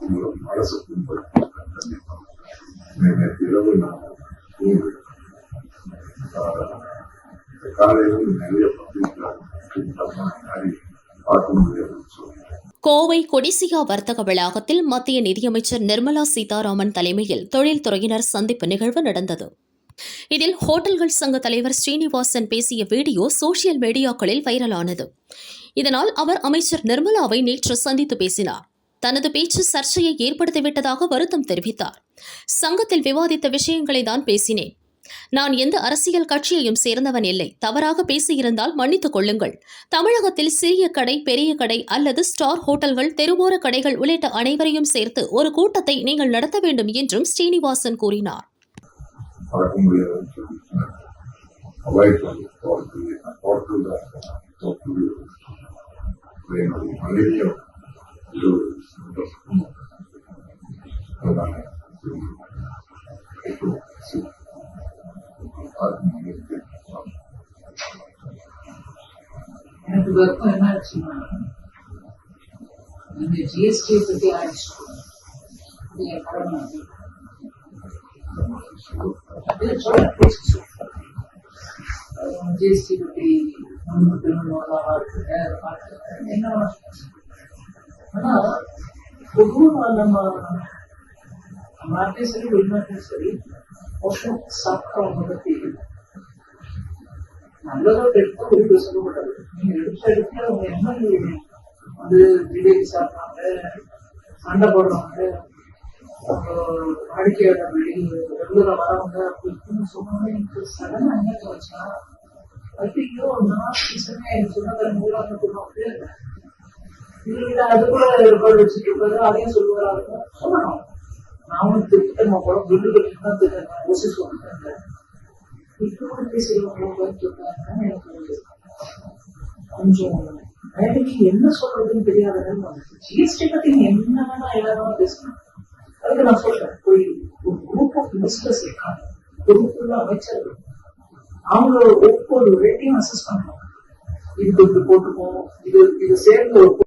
உங்களும் மனசு இரவு நான் காலையில் நிறைய பத்திரிகை பார்க்க கோவை கொடிசியா வர்த்தக வளாகத்தில் மத்திய நிதியமைச்சர் நிர்மலா சீதாராமன் தலைமையில் தொழில்துறையினர் சந்திப்பு நிகழ்வு நடந்தது. இதில் ஹோட்டல்கள் சங்க தலைவர் ஸ்ரீனிவாசன் பேசிய வீடியோ சோசியல் மீடியாக்களில் வைரலானது. இதனால் அவர் அமைச்சர் நிர்மலாவை நேற்று சந்தித்து பேசினார். தனது பேச்சு சர்ச்சையை ஏற்படுத்திவிட்டதாக வருத்தம் தெரிவித்தார். சங்கத்தில் விவாதித்த விஷயங்களை தான் பேசினேன். நான் எந்த அரசியல் கட்சியையும் சேர்ந்தவன் இல்லை. தவறாக பேசியிருந்தால் மன்னித்துக் கொள்ளுங்கள். தமிழகத்தில் சிறிய கடை பெரிய கடை அல்லது ஸ்டார் ஹோட்டல்கள் தெருவோர கடைகள் உள்ளிட்ட அனைவரையும் சேர்த்து ஒரு கூட்டத்தை நீங்கள் நடத்த வேண்டும் என்றும் ஸ்ரீனிவாசன் கூறினார். அவாய்ட் ಗರ್ಭ ಏನಾಗ್ತೀನಿ ನನಗೆ ಜಿ ಎಸ್ ಟಿ ಬಗ್ಗೆ ಆಯಿತು ವ್ಯಾಪಾರ ಮಾಡಿ ಜಿ ಎಸ್ ಟಿ ಬಗ್ಗೆ ಮುಂದೆ ನೋಡೋ ಏನೋ ಹಣ பத்தி ஆரம்பிச்சிருக்கோம் என் நம்ம நாட்டையும் சரி வெளிநாட்டையும் சரி ஒருத்தர் சாப்பிட்றவங்க பத்தி நல்லதோ கெட்டதோ குறிப்பு சொல்லப்பட்டது நீங்க எடுத்த இடத்துல அவங்க என்ன வந்து பிரியாணி சாப்பிட்றாங்க சண்டை போடுறாங்க வாடிக்கையாளர் வாடிக்கையாளர்கள் ரெகுலரா வரவங்க அப்படின்னு சொன்னாங்க எனக்கு சடனா என்ன தோணுச்சா ஐயோ நான் சொன்னேன் எனக்கு சொன்னதை மூலம் கொடுப்பாங்க இல்ல ஏற்பாடு வச்சுட்டு இருப்பாரு அதையும் சொல்லுவாரு. சொல்லணும் நானும் திட்டமா கூட பில்லு தான் திட்டம் யோசி எனக்கு கொஞ்சம் எனக்கு என்ன சொல்றதுன்னு தெரியாத ஜிஎஸ்டி பத்தி நீ என்ன வேணா எல்லாரும் பேசணும் அதுக்கு நான் சொல்றேன். போய் ஒரு குரூப் ஆஃப் மினிஸ்டர்ஸ் இருக்காங்க. பொறுப்புள்ள அமைச்சர்கள். அவங்க ஒவ்வொரு ரேட்டையும் அசஸ் பண்ணுவாங்க இதுக்கு இப்படி போட்டுப்போம் இது இது சேர்ந்து ஒரு